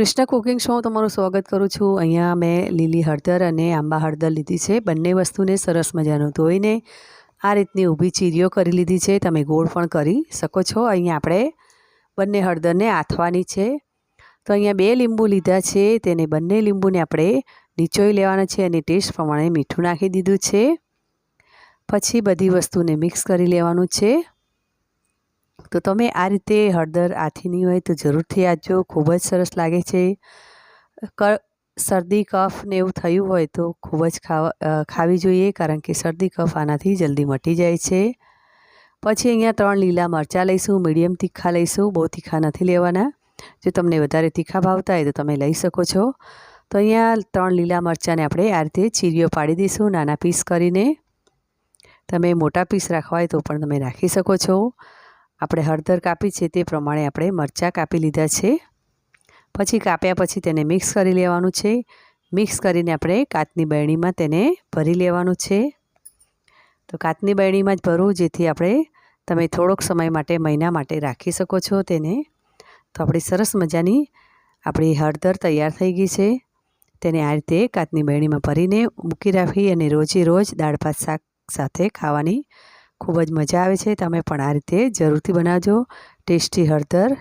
Krishna cooking show તમારું સ્વાગત કરું છું. અહીંયા મેં લીલી હળદર અને આંબા હળદર લીધી છે. બંને વસ્તુને સરસ મજાનું ધોઈને આ રીતની ઊભી ચીરીઓ કરી લીધી છે. તમે ગોળ પણ કરી શકો છો. અહીંયા આપણે બંને હળદરને આથવાની છે. તો અહીંયા બે લીંબુ લીધા છે. તેને બંને લીંબુને આપણે નીચોઈ લેવાના છે અને ટેસ્ટ પ્રમાણે મીઠું નાખી દીધું છે. પછી બધી વસ્તુને મિક્સ કરી લેવાનું છે. તો તમે આ રીતે હળદર આથીની હોય તો જરૂરથી આજો. ખૂબ જ સરસ લાગે છે. ક, શરદી, કફ ને એવું થયું હોય તો ખૂબ જ ખાવા ખાવી જોઈએ કારણ કે શરદી, કફ આનાથી જલ્દી મટી જાય છે. પછી અહીંયા ત્રણ લીલા મરચાં લઈશું, મીડિયમ તીખા લઈશું, બહુ તીખા નથી લેવાના. જો તમને વધારે તીખા ભાવતા હોય તો તમે લઈ શકો છો. તો અહીંયા ત્રણ લીલા મરચાંને આપણે આ રીતે ચીરીઓ પાડી દઈશું, નાના પીસ કરીને. તમે મોટા પીસ રાખવા હોય તો પણ તમે રાખી શકો છો. આપણે હળદર કાપી છે તે પ્રમાણે આપણે મરચાં કાપી લીધા છે. પછી કાપ્યા પછી તેને મિક્સ કરી લેવાનું છે. મિક્સ કરીને આપણે કાચની બરણીમાં તેને ભરી લેવાનું છે. તો કાચની બરણીમાં જ ભરવું જેથી આપણે તમે થોડોક સમય માટે, મહિના માટે રાખી શકો છો તેને. તો આપણી સરસ મજાની આપણી હળદર તૈયાર થઈ ગઈ છે. તેને આ રીતે કાચની બરણીમાં ભરીને મૂકી રાખી અને રોજે રોજ દાળ, ભાત, શાક સાથે ખાવાની ખૂબ જ મજા આવે છે. તમે પણ આ રીતે જરૂરથી બનાવજો. ટેસ્ટી હળદર.